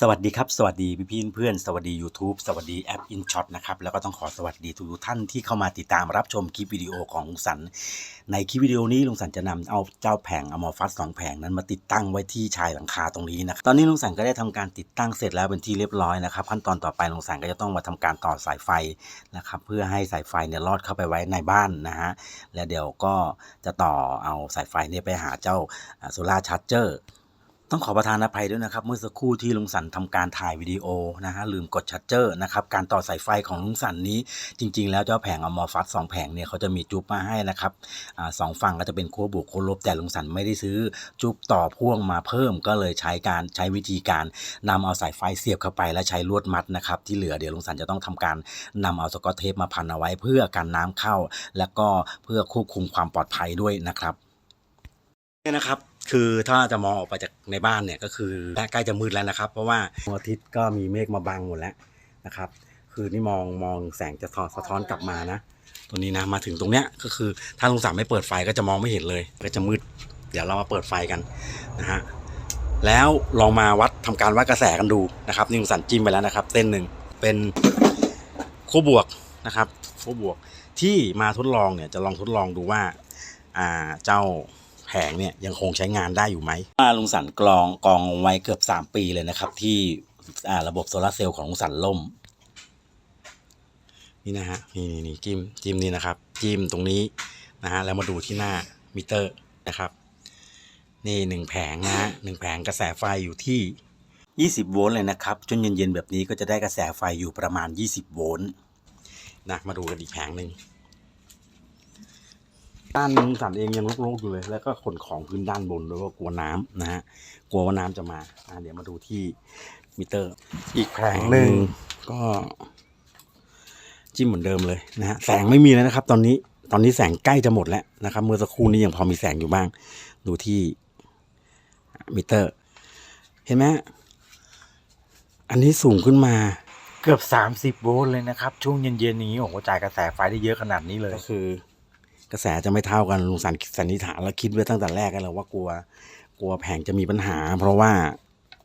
สวัสดีครับ สวัสดีพี่พี่เพื่อนสวัสดี YouTube สวัสดีแอป InShot นะครับ แล้วก็ต้องขอสวัสดีทุกท่านที่เข้ามาติดตามรับชมคลิปวิดีโอของลุงสัน ในคลิปวิดีโอนี้ลุงสันจะนำเอาเจ้าแผงอมอฟัสสองแผงนั้นมาติดตั้งไว้ที่ชายหลังคาตรงนี้นะครับตอนนี้ลุงสันก็ได้ทำการติดตั้งเสร็จแล้วเป็นที่เรียบร้อยนะครับขั้นตอนต่อไปลุงสันก็จะต้องมาทำการต่อสายไฟนะครับเพื่อให้สายไฟเนี่ยลอดเข้าไปไว้ในบ้านนะฮะแล้วเดี๋ยวก็จะต่อเอาสายไฟเนี่ยไปหาเจ้าโซลาร์ชาร์จเจอร์ ต้องขอประทานอภัยด้วยนะครับ เมื่อสักครู่ที่ลุงสันทำการถ่ายวิดีโอนะฮะลืมกดชัตเจอร์นะครับการต่อสายไฟของลุงสันนี้จริง ๆ แล้วเจ้าแผงอมอฟัสสองแผงเนี่ยเขาจะมีจุ๊บมาให้นะครับอาสองฝั่งก็จะเป็นขั้วบวกขั้วลบแต่ลุงสันไม่ได้ซื้อจุ๊บต่อพ่วงมาเพิ่มก็เลยใช้การใช้วิธีการนำเอาสายไฟเสียบเข้าไปและใช้ลวดมัดนะครับที่เหลือเดี๋ยวลุงสันจะต้องทำการนำเอาสกอตเทปมาพันเอาไว้เพื่อกันน้ำเข้า แล้วก็เพื่อควบคุมความปลอดภัยด้วยนะครับเนี่ยนะครับ คือถ้าจะมองออกไปจากในบ้านเนี่ยก็คือใกล้จะมืดแล้วนะครับ เพราะว่าดวงอาทิตย์ก็มีเมฆมาบังหมดแล้วนะครับ คือนี่มองมองแสงจะสะท้อนสะท้อนกลับมานะ ตัวนี้นะมาถึงตรงเนี้ยก็คือถ้าลุงสามไม่เปิดไฟก็จะมองไม่เห็นเลย ก็จะมืด เดี๋ยวเรามาเปิดไฟกันนะฮะแล้วลองมาวัดทำการวัดกระแสกันดูนะครับนี่ลุงสันจิ้มไปแล้วนะครับ เส้นหนึ่งเป็นคู่บวกนะครับคู่บวกที่มาทดลองเนี่ยจะลองทดลองดูว่าอ่าเจ้า ผงเนี่ยยังคงใช้งานได้อยู่ไหมว่าลุงสันกรองกองไว้เกือบ 3 ปีเลยนะครับ ที่อ่าระบบโซลาร์เซลล์ของลุงสันล่ม นี่นะฮะนี่นี่นี่จิ้มจิ้มนี่นะครับ จิ้มตรงนี้นะฮะแล้วมาดูที่หน้ามิเตอร์นะครับ นี่หนึ่งแผงนะฮะหนึ่งแผงกระแสไฟอยู่ที่ 20 โวลต์เลยนะครับจนเย็นๆแบบนี้ก็จะได้กระแสไฟอยู่ประมาณ 20 โวลต์นะมาดูกันอีกแผงหนึ่ง ด้านลุงสันเองยังโลกๆอยู่เลย แล้วก็ขนของพื้นด้านบนด้วยว่ากลัวน้ำนะฮะกลัวว่าน้ำจะมาอะเดี๋ยวมาดูที่มิเตอร์ อีกแผงหนึ่งก็ จิ้มเหมือนเดิมเลยนะฮะแสงไม่มีแล้วนะครับ ตอนนี้ตอนนี้แสงใกล้จะหมดแล้วนะครับ เมื่อสักครู่นี้ยังพอมีแสงอยู่บ้าง ดูที่มิเตอร์ เห็นไหมฮะอันนี้สูงขึ้นมาเกือบ 30 โวลต์เลยนะครับ ช่วงเย็นๆอย่างนี้โอ้โหจ่ายกระแสไฟได้เยอะขนาดนี้เลยก็คือ กระแสจะไม่เท่ากันลุงสันสันนิษฐานแล้วคิดไว้ตั้งแต่แรกกันแล้วว่ากลัว กลัวแผงจะมีปัญหา เพราะว่า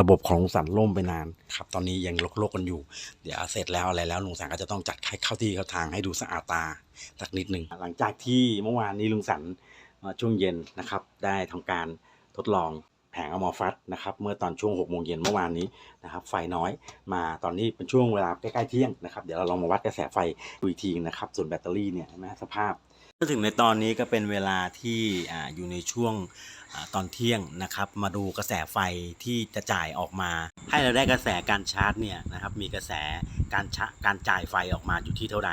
ระบบของลุงสันล่มไปนานครับ ตอนนี้ยังลกๆกันอยู่ เดี๋ยวเสร็จแล้วอะไรแล้วลุงสันก็จะต้องจัดให้เข้าที่เข้าทางให้ดูสะอาดตาสักนิดหนึ่งหลังจากที่เมื่อวานนี้ลุงสันช่วงเย็นนะครับ ได้ทำการทดลองแผงอมอฟัสนะครับเมื่อตอนช่วง6โมงเย็นเมื่อวานนี้นะครับไฟน้อยมาตอนนี้เป็นช่วงเวลาใกล้ๆเที่ยงนะครับเดี๋ยวเราลองมาวัดกระแสไฟดูอีกทีนะครับส่วนแบตเตอรี่เนี่ยเห็นไหมสภาพ ก็ถึงในตอนนี้ก็เป็นเวลาที่ออยู่ในช่วงอตอนเที่ยงนะครับ มาดูกระแสไฟที่จะจ่ายออกมา ให้เราได้กระแสการชาร์จเนี่ยนะครับ มีกระแสการชะการจ่ายไฟออกมาอยู่ที่เท่าใด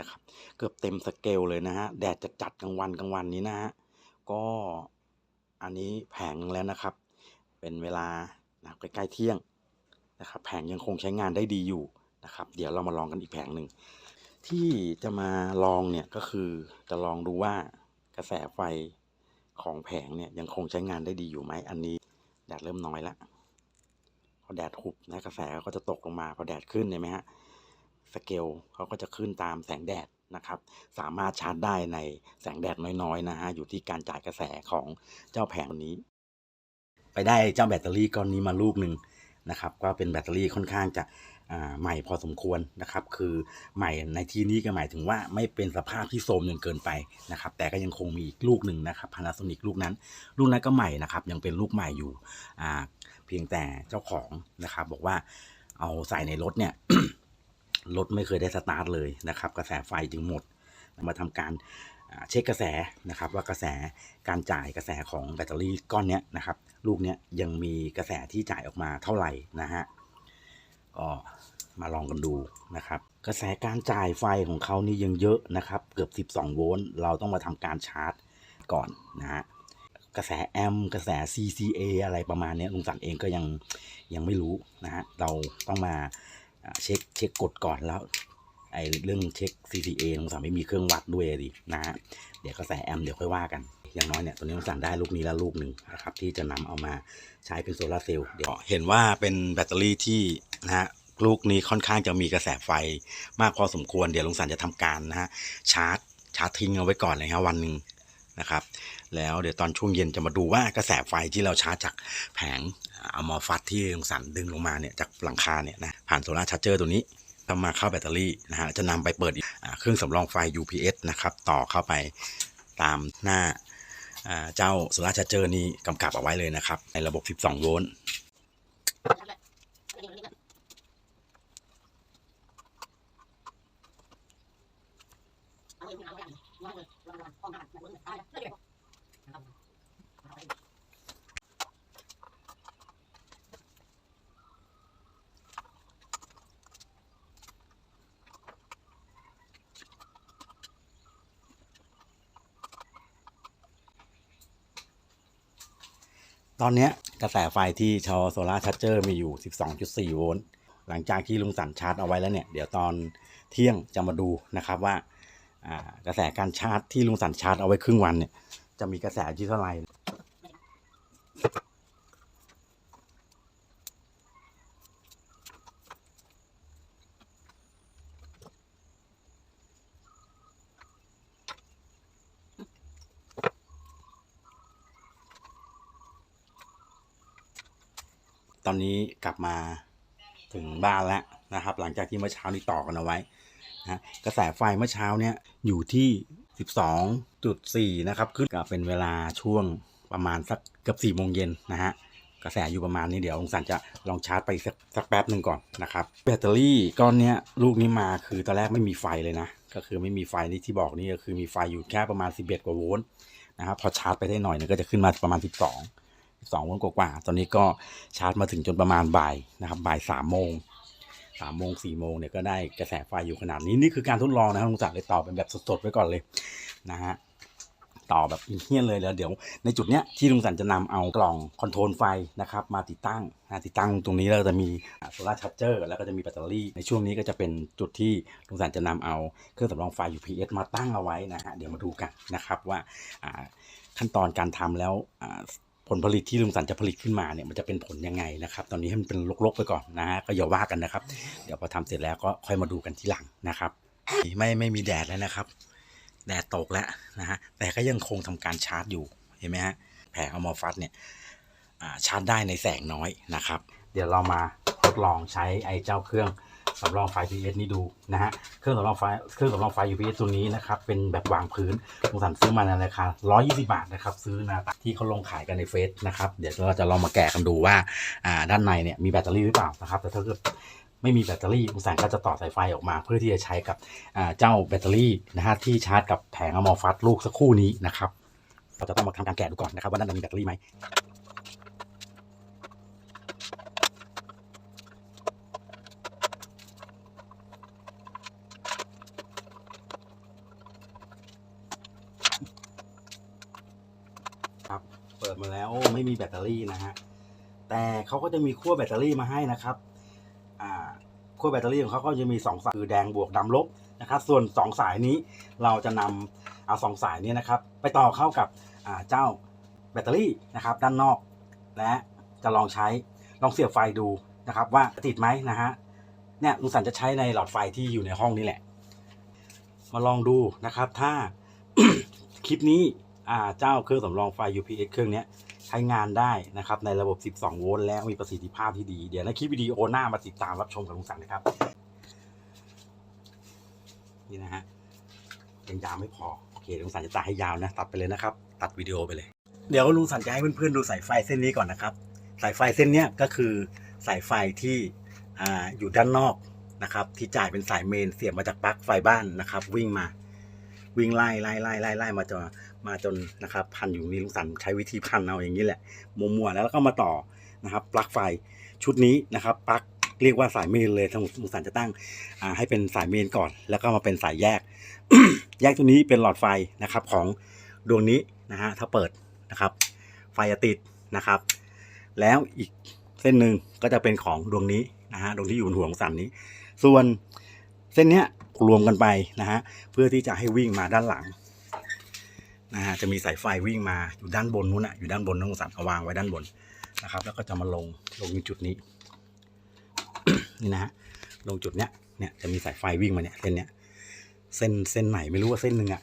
นะครับเกือบเต็มสเกลเลยนะฮะแดดจะจัดกลางวันกลางวันนี้นะฮะก็อันนี้แผงแล้วนะครับ เป็นเวลานะใกล้ๆเที่ยงนะครับ แผงยังคงใช้งานได้ดีอยู่นะครับ เดี๋ยวเรามาลองกันอีกแผงหนึ่ง ที่จะมาลองเนี่ยก็คือจะลองดูว่ากระแสไฟของแผงเนี่ยยังคงใช้งานได้ดีอยู่ไหมอันนี้แดดเริ่มน้อยละพอแดดหุบนะกระแสก็จะตกลงมาพอแดดขึ้นเห็นไหมฮะสเกลเขาก็จะขึ้นตามแสงแดดนะครับ สามารถชาร์จได้ในแสงแดดน้อยๆนะฮะอยู่ที่การจ่ายกระแสของเจ้าแผงนี้ ไปได้เจ้าแบตเตอรี่ก้อนนี้มาลูกหนึ่งนะครับ ก็เป็นแบตเตอรี่ค่อนข้างจะ ใหม่พอสมควรนะครับ คือใหม่ในที่นี้ก็หมายถึงว่าไม่เป็นสภาพที่โทรมจนเกินไปนะครับ แต่ก็ยังคงมีอีกลูกหนึ่งนะครับ Panasonic ลูกนั้น ลูกนั้นก็ใหม่นะครับ ยังเป็นลูกใหม่อยู่อ่าเพียงแต่เจ้าของนะครับ บอกว่าเอาใส่ในรถเนี่ยรถไม่เคยได้สตาร์ทเลยนะครับ กระแสไฟจึงหมด มาทำการเช็คกระแสนะครับว่ากระแสการจ่ายกระแสของแบตเตอรี่ก้อนนี้นะครับ ลูกนี้ยังมีกระแสที่จ่ายออกมาเท่าไหร่นะฮะ ก็มาลองกันดูนะครับ กระแสการจ่ายไฟของเขานี่ยังเยอะนะครับ เกือบ 12 โวลต์เราต้องมาทำการชาร์จก่อนนะฮะกระแสแอมกระแส CCA อะไรประมาณนี้ลุงสันเองก็ยังยังไม่รู้นะฮะเราต้องมาเช็คเช็คกดก่อนแล้วไอ้เรื่องเช็ค CCA ลุงสันไม่มีเครื่องวัดด้วยดินะฮะเดี๋ยวกระแสแอมเดี๋ยวค่อยว่ากันอย่างน้อยเนี่ยตัวนี้ลุงสันได้ลูกนี้แล้วลูกหนึ่งนะครับที่จะนำเอามาใช้เป็นโซลาร์เซลล์เดี๋ยวเห็นว่าเป็นแบตเตอรี่ที่ นะฮะลูกนี้ค่อนข้างจะมีกระแสไฟมากพอสมควร เดี๋ยวลุงสันจะทำการนะฮะชาร์จ ชาร์จทิ้งเอาไว้ก่อนเลยฮะวันหนึ่งนะครับ แล้วเดี๋ยวตอนช่วงเย็นจะมาดูว่ากระแสไฟที่เราชาร์จจากแผงอมาฟัดที่ลุงสันดึงลงมาเนี่ยจากหลังคาเนี่ยนะผ่านโซลาร์ชาร์เจอร์ตัวนี้ทำมาเข้าแบตเตอรี่นะฮะจะนำไปเปิดเครื่องสำรองไฟ UPS นะครับต่อเข้าไปตามหน้าเจ้าโซลาร์ชาร์เจอร์นี้กำกับเอาไว้เลยนะครับในระบบ 12 โวลต์ ตอนนี้กระแสไฟที่ชอโซลาร์ชาร์เจอร์มีอยู่ 12.4 โวลต์ หลังจากที่ลุงสันชาร์จเอาไว้แล้วเนี่ย เดี๋ยวตอนเที่ยงจะมาดูนะครับว่าอ่ากระแสการชาร์จที่ลุงสันชาร์จเอาไว้ครึ่งวันเนี่ย จะมีกระแสที่เท่าไหร่ ตอนนี้กลับมาถึงบ้านแล้วนะครับ หลังจากที่เมื่อเช้านี้ต่อกันเอาไว้นะกระแสไฟเมื่อเช้าเนี่ยอยู่ที่ 12.4 นะครับ ขึ้นกับเป็นเวลาช่วงประมาณสักเกือบ4โมงเย็นนะฮะกระแสอยู่ประมาณนี้เดี๋ยวองสันจะลองชาร์จไปสักสักแป๊บหนึ่งก่อนนะครับแบตเตอรี่ก้อนเนี้ยลูกนี้มาคือตอนแรกไม่มีไฟเลยนะ ก็คือไม่มีไฟนี่ที่บอกนี่ก็คือมีไฟอยู่แค่ประมาณ 11 กว่าโวลต์นะครับพอชาร์จไปได้หน่อยนี่ยก็จะขึ้นมาประมาณ 12 12โมงกว่าๆตอนนี้ก็ชาร์จมาถึงจนประมาณบ่ายนะครับบ่ายสามโมงสามโมงสี่โมงเนี่ยก็ได้กระแสไฟอยู่ขนาดนี้นี่คือการทดลองนะครับลุงศักดิ์เลยต่อเป็นแบบสดๆไว้ก่อนเลยนะฮะต่อแบบเฮี้ยนเลยแล้วเดี๋ยว ในจุดเนี้ยที่ลุงสันจะนำเอากล่องคอนโทรลไฟนะครับมาติดตั้งนะติดตั้งตรงนี้แล้วจะมีโซลาร์ชาร์เจอร์แล้วก็จะมีแบตเตอรี่ ในช่วงนี้ก็จะเป็นจุดที่ลุงสันจะนำเอาเครื่องสำรองไฟ UPS มาตั้งเอาไว้นะฮะเดี๋ยวมาดูกันนะครับว่าขั้นตอนการทำแล้ว ผลผลิตที่ลุงสันจะผลิตขึ้นมาเนี่ยมันจะเป็นผลยังไงนะครับ ตอนนี้ให้มันเป็นลกๆไปก่อนนะฮะก็อย่าว่ากันนะครับ เดี๋ยวพอทำเสร็จแล้วก็ค่อยมาดูกันทีหลังนะครับ ไม่ไม่มีแดดแล้วนะครับ แดดตกแล้วนะฮะแต่ก็ยังคงทำการชาร์จอยู่เห็นไหมฮะแผงอมอฟัสเนี่ยชาร์จได้ในแสงน้อยนะครับ เดี๋ยวเรามาทดลองใช้ไอ้เจ้าเครื่อง สำรองไฟ UPS นี้ดูนะฮะเครื่องสำรองไฟเครื่องสำรองไฟ UPS ตัวนี้นะครับเป็นแบบวางพื้นลุงสันซื้อมาในราคา120 บาทนะครับซื้อนะที่เขาลงขายกันในเฟซนะครับเดี๋ยวเราจะลองมาแกะกันดูว่าอ่าด้านในเนี่ยมีแบตเตอรี่หรือเปล่านะครับแต่ถ้าเกิดไม่มีแบตเตอรี่ลุงสันก็จะต่อสายไฟออกมา เพื่อที่จะใช้กับอ่าเจ้าแบตเตอรี่นะฮะที่ชาร์จกับแผงอะมอฟัสลูกสักครู่นี้นะครับเราจะต้องมาทำการแกะดูก่อนนะครับว่าด้านในมีแบตเตอรี่ไหม ครับเปิดมา แล้วโอ้ไม่มีแบตเตอรี่นะฮะแต่เขาก็จะมีขั้วแบตเตอรี่มาให้นะครับอ่าขั้วแบตเตอรี่ของเขาก็จะมีสองสายคือแดงบวกดำลบนะครับส่วนสองสายนี้เราจะนำเอาสองสายนี้นะครับ ไปต่อเข้ากับอ่าเจ้าแบตเตอรี่นะครับ ด้านนอก และจะลองใช้ลองเสียบไฟดูนะครับ ว่าติดไหมนะฮะเนี่ยลุงสันจะใช้ในหลอดไฟที่อยู่ในห้องนี้แหละ มาลองดูนะครับ ถ้าคลิปนี้อ่าเจ้าเครื่องสำรองไฟ UPS เครื่องเนี้ย ใช้งานได้นะครับในระบบ 12 โวลต์แล้วมีประสิทธิภาพที่ดี เดี๋ยวในคลิปวิดีโอหน้ามาติดตามรับชมกับลุงสันนะครับ นี่นะฮะยังยาวไม่พอ โอเคลุงสันจะตัดให้ยาวนะ ตัดไปเลยนะครับ ตัดวิดีโอไปเลย เดี๋ยวลุงสันจะให้เพื่อนๆดูสายไฟเส้นนี้ก่อนนะครับ สายไฟเส้นเนี้ยก็คือสายไฟที่อ่าอยู่ด้านนอกนะครับ ที่จ่ายเป็นสายเมนเสียบมาจากปลั๊กไฟบ้านนะครับ วิ่งมา วิ่งไล่ไล่ไล่ไล่ไล่มาจน มาจนนะครับพันอยู่นี่ลุงสันใช้วิธีพันเอาอย่างนี้แหละมัวๆแล้วแล้วก็มาต่อนะครับปลั๊กไฟชุดนี้นะครับปลั๊กเรียกว่าสายเมนเลยทางลุงสันจะตั้งให้เป็นสายเมนก่อน แล้วก็มาเป็นสายแยก แยกตัวนี้เป็นหลอดไฟนะครับของดวงนี้นะฮะถ้าเปิดนะครับ ไฟจะติดนะครับ แล้วอีกเส้นหนึ่งก็จะเป็นของดวงนี้นะฮะดวงที่อยู่บนหัวของสันนี้ ส่วนเส้นเนี้ยรวมกันไปนะฮะเพื่อที่จะให้วิ่งมาด้านหลัง นะฮะจะมีสายไฟวิ่งมาอยู่ด้านบนนู้นนะอยู่ด้านบนน้องสันเอาวางไว้ด้านบนนะครับ แล้วก็จะมาลงลงในจุดนี้ นี่นะฮะลงจุดเนี้ยเนี่ยจะมีสายไฟวิ่งมาเนี่ยเส้นเนี้ยเส้นเส้นไหนไม่รู้ว่าเส้นหนึ่งอะ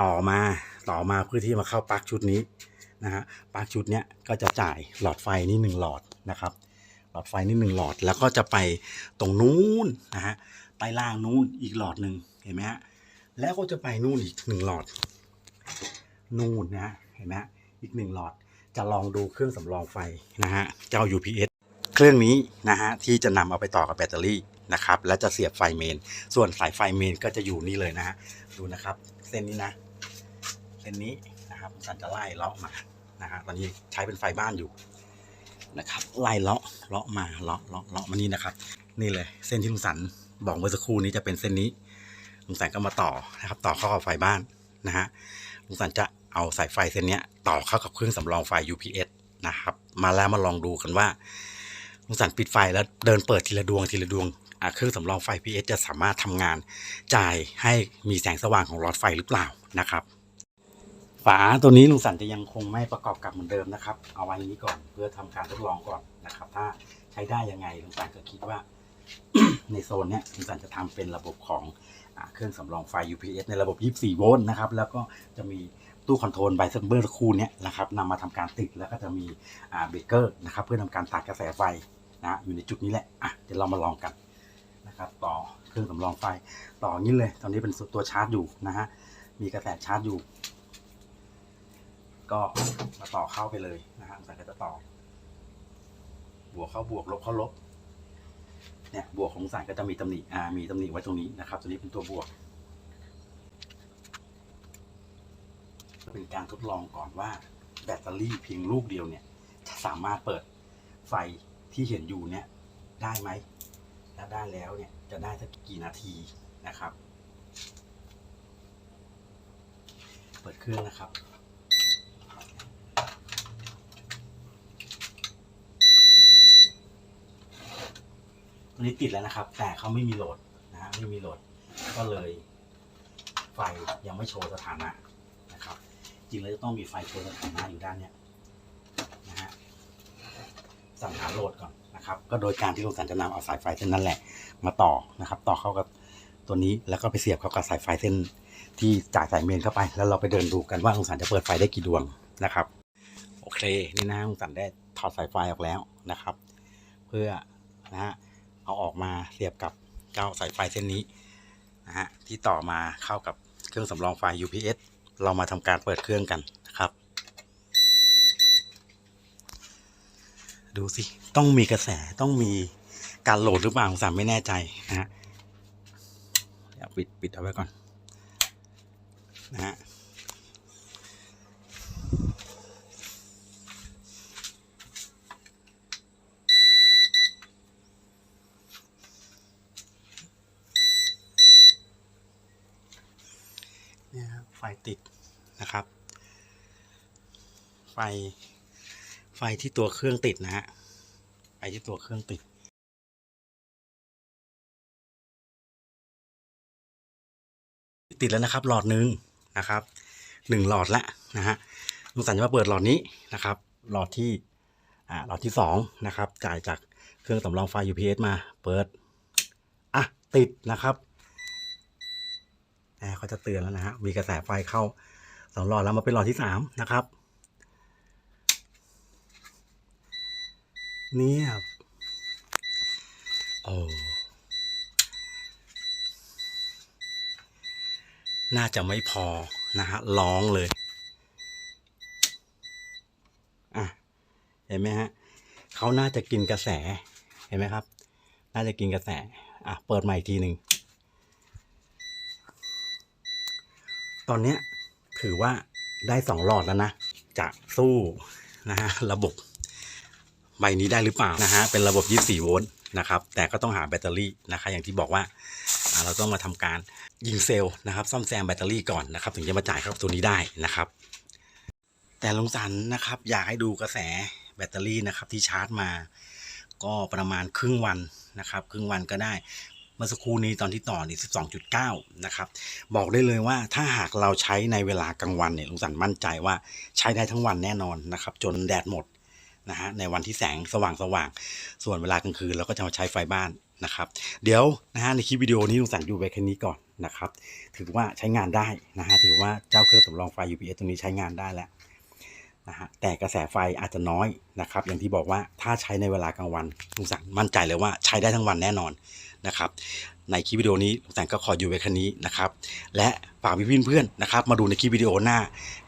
ต่อมาต่อมาเพื่อที่มาเข้าปลั๊กชุดนี้นะฮะปลั๊กชุดเนี้ยก็จะจ่ายหลอดไฟนี่หนึ่งหลอดนะครับ หลอดไฟนี่หนึ่งหลอดแล้วก็จะไปตรงนู้นนะฮะใต้ล่างนู้นอีกหลอดหนึ่งเห็นไหมฮะ แล้วก็จะไปนู่นอีกหนึ่งหลอด นู่นนะฮะเห็นไหมอีกหนึ่งหลอดจะลองดูเครื่องสำรองไฟนะฮะเจ้า UPS เครื่องนี้นะฮะที่จะนำเอาไปต่อกับแบตเตอรี่นะครับ และจะเสียบไฟเมน ส่วนสายไฟเมนก็จะอยู่นี่เลยนะฮะดูนะครับ เส้นนี้นะ เส้นนี้นะครับสันจะไล่เลาะมานะฮะตอนนี้ใช้เป็นไฟบ้านอยู่นะครับ ไล่เลาะเลาะมาเลาะเลาะเลาะมานี่นะครับ นี่เลย เส้นที่ลุงสันบอกเมื่อสักครู่นี้จะเป็นเส้นนี้ ลุงสันก็มาต่อนะครับ ต่อเข้ากับไฟบ้านนะฮะลุงสันจะเอาสายไฟเส้นนี้ต่อเข้ากับเครื่องสำรองไฟ UPS นะครับ มาแล้วมาลองดูกันว่าลุงสันปิดไฟแล้วเดินเปิดทีละดวงทีละดวงเครื่องสำรองไฟ UPS จะสามารถทำงานจ่ายให้มีแสงสว่างของหลอดไฟหรือเปล่านะครับ ฝาตัวนี้ลุงสันจะยังคงไม่ประกอบกับเหมือนเดิมนะครับ เอาไว้นี้ก่อนเพื่อทำการทดลองก่อนนะครับ ถ้าใช้ได้ยังไงลุงสันก็คิดว่า ในโซนเนี้ยลุงสันจะทำเป็นระบบของ เครื่องสำรองไฟ UPS ในระบบ 24 โวลต์นะครับ แล้วก็จะมีตู้คอนโทรลไบเซนเบอร์คู่เนี้ยนะครับนำมาทำการติดแล้วก็จะมีเบรกเกอร์นะครับเพื่อทำการตัดกระแสไฟนะอยู่ในจุดนี้แหละอะเดี๋ยวเรามาลองกันนะครับต่อเครื่องสำรองไฟต่อนี้เลย ตอนนี้เป็นตัวชาร์จอยู่นะฮะมีกระแสชาร์จอยู่ ก็มาต่อเข้าไปเลยนะฮะแต่ก็จะต่อบวกเข้าบวกลบเข้าลบ เนี่ยบวกของสายก็จะมีตำหนิอ่ามีตำหนิไว้ตรงนี้นะครับ ตัวนี้เป็นตัวบวก เป็นการทดลองก่อนว่าแบตเตอรี่เพียงลูกเดียวเนี่ยจะสามารถเปิดไฟที่เห็นอยู่เนี่ยได้ไหมถ้าได้แล้วเนี่ยจะได้สักกี่นาทีนะครับ เปิดเครื่องนะครับ ตัวนี้ติดแล้วนะครับ แต่เขาไม่มีโหลดนะฮะไม่มีโหลด ก็เลยไฟยังไม่โชว์สถานะนะครับ จริงแล้วจะต้องมีไฟโชว์สถานะอยู่ด้านเนี้ยนะฮะสั่งหาโหลดก่อนนะครับ ก็โดยการที่ลุงสันจะนำเอาสายไฟเส้นนั้นแหละ มาต่อนะครับ ต่อเข้ากับตัวนี้แล้วก็ไปเสียบเข้ากับสายไฟเส้นที่จ่ายสายเมนเข้าไป แล้วเราไปเดินดูกันว่าลุงสันจะเปิดไฟได้กี่ดวงนะครับโอเคนี่นะลุงสันได้ถอดสายไฟออกแล้วนะครับ เพื่อนะฮะ เอาออกมาเสียบกับเจ้าสายไฟเส้นนี้นะฮะที่ต่อมาเข้ากับเครื่องสำรองไฟ UPS เรามาทำการเปิดเครื่องกันนะครับ ดูสิ ต้องมีกระแสต้องมีการโหลดหรือเปล่าผมสามไม่แน่ใจนะฮะเดี๋ยวปิดปิดเอาไว้ก่อนนะฮะ เนี่ยครับไฟ ติดนะครับ ไฟ ไฟที่ตัวเครื่องติดนะฮะ ไฟที่ตัวเครื่องติดติดแล้วนะครับ หลอดหนึ่งนะครับหนึ่งหลอดละนะฮะลุงสันจะมาเปิดหลอดนี้นะครับ หลอดที่อ่าหลอดที่สองนะครับ จ่ายจากเครื่องสำรองไฟ UPS มาเปิดอะติดนะครับ เขาจะเตือนแล้วนะฮะมีกระแสไฟเข้าสองหลอดแล้วมาเป็นหลอดที่สามนะครับเนี่ยโอ้น่าจะไม่พอนะฮะร้องเลยอะเห็นไหมฮะเขาน่าจะกินกระแสเห็นไหมครับ น่าจะกินกระแสอะเปิดใหม่อีกทีหนึ่ง ตอนนี้ถือว่าได้สองหลอดแล้วนะ จะสู้นะฮะระบบใบนี้ได้หรือเปล่านะฮะเป็นระบบ 24 โวลต์นะครับ แต่ก็ต้องหาแบตเตอรี่นะคะอย่างที่บอกว่าเราต้องมาทำการยิงเซลล์นะครับซ่อมแซมแบตเตอรี่ก่อนนะครับ ถึงจะมาจ่ายเข้าตัวนี้ได้นะครับ แต่ลุงสันนะครับ อยากให้ดูกระแสแบตเตอรี่นะครับที่ชาร์จมา ก็ประมาณครึ่งวันนะครับ ครึ่งวันก็ได้ เมื่อสักครู่นี้ตอนที่ต่อนี่12.9 นะครับ บอกได้เลยว่าถ้าหากเราใช้ในเวลากลางวันเนี่ยลุงสันมั่นใจว่าใช้ได้ทั้งวันแน่นอนนะครับ จนแดดหมดนะฮะในวันที่แสงสว่างสว่าง ส่วนเวลากลางคืนเราก็จะมาใช้ไฟบ้านนะครับ เดี๋ยวนะฮะในคลิปวิดีโอนี้ลุงสันอยู่ไว้แค่นี้ก่อนนะครับ ถือว่าใช้งานได้นะฮะถือว่าเจ้าเครื่องสำรองไฟ UPS ตัวนี้ใช้งานได้แล้ว นะฮะแต่กระแสไฟอาจจะน้อยนะครับ อย่างที่บอกว่าถ้าใช้ในเวลากลางวันลุงสันมั่นใจเลยว่าใช้ได้ทั้งวันแน่นอนนะครับ ในคลิปวิดีโอนี้ลุงสันก็ขออยู่ไว้แค่นี้นะครับ และฝากพี่เพื่อนๆนะครับ มาดูในคลิปวิดีโอหน้า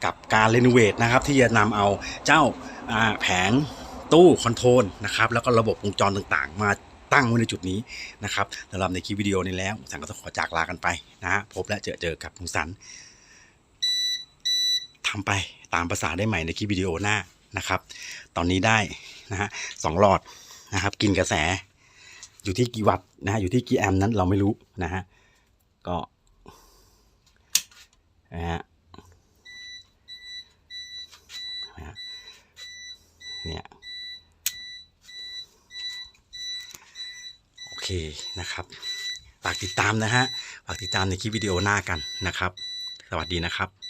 กับการรีโนเวทนะครับ ที่จะนำเอาเจ้าาแผงตู้คอนโทรลนะครับ แล้วก็ระบบวงจรต่างๆ มาตั้งไว้ในจุดนี้นะครับสำหรับในคลิปวิดีโอนี้แล้วลุงสันก็ต้องขอจากลากันไปนะฮะพบและเจอเจอกับลุงสัน ทำไปตามภาษาได้ใหม่ในคลิปวิดีโอหน้านะครับ ตอนนี้ได้นะฮะสองหลอดนะครับ กินกระแส อยู่ที่กี่วัตต์นะฮะอยู่ที่กี่แอมป์นั้นเราไม่รู้นะฮะก็นะฮะนะฮะเนี่ยโอเคนะครับฝากติดตามนะฮะฝากติดตามในคลิปวิดีโอหน้ากันนะครับ สวัสดีนะครับ